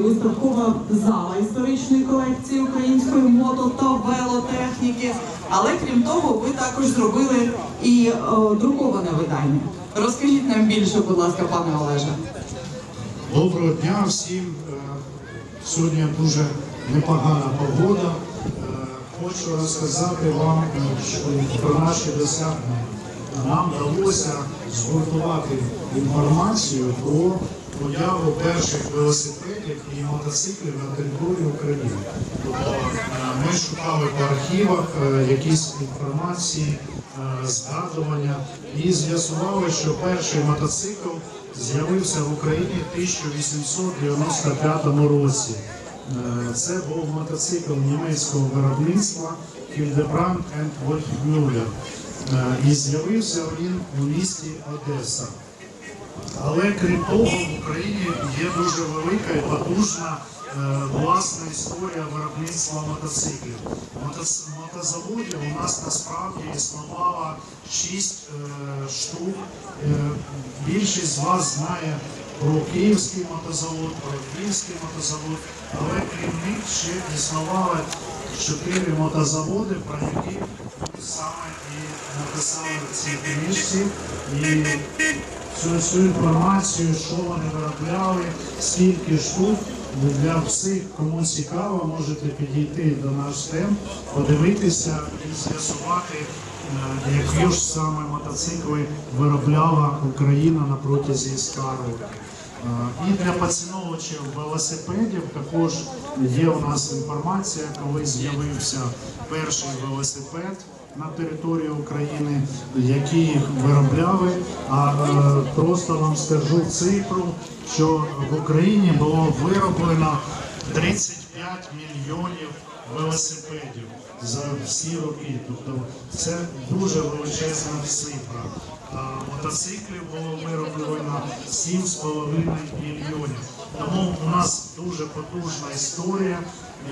Виставкова зала історичної колекції української мото та велотехніки. Але крім того, ви також зробили і е, друковане видання. Розкажіть нам більше, будь ласка, пане Олеже. Доброго дня всім. Е, Сьогодні дуже непогана погода. Е, Хочу розказати вам що про наші досягнення. Нам вдалося згуртувати інформацію про появу перших велосипедів і мотоциклів на території України. Тобто е, ми шукали по архівах е, якісь інформації, е, згадування і з'ясували, що перший мотоцикл з'явився в Україні в 1895 році. Це був мотоцикл німецького виробництва Hildebrand and Wolfmüller. Е, І з'явився він у місті Одеса. Але крім того, в Україні є дуже велика і потужна е, власна історія виробництва мотоциклів. Мотоц- Мотозаводів у нас насправді існувало 6 штук. Е, більшість з вас знає про київський мотозавод, про львівський мотозавод, але крім них ще існувало 4 мотозаводи, про які ми саме і написали в цій книжці. І цю всю інформацію, що вони виробляли, скільки штук. Для всіх, кому цікаво, можете підійти до наш тем, подивитися і з'ясувати, е, які ж саме мотоцикли виробляла Україна на протязі 100 років. Е, І для поціновувачів велосипедів також є у нас інформація, коли з'явився перший велосипед на території України, які їх виробляли. А е, просто вам скажу цифру, що в Україні було вироблено 35 мільйонів велосипедів за всі роки. Тобто це дуже величезна цифра. А мотоциклів було вироблено 7,5 мільйонів. Тому у нас дуже потужна історія.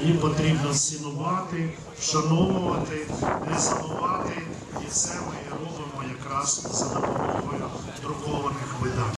Її потрібно цінувати, вшановувати, не забувати. І це ми робимо якраз за допомогою друкованих видань.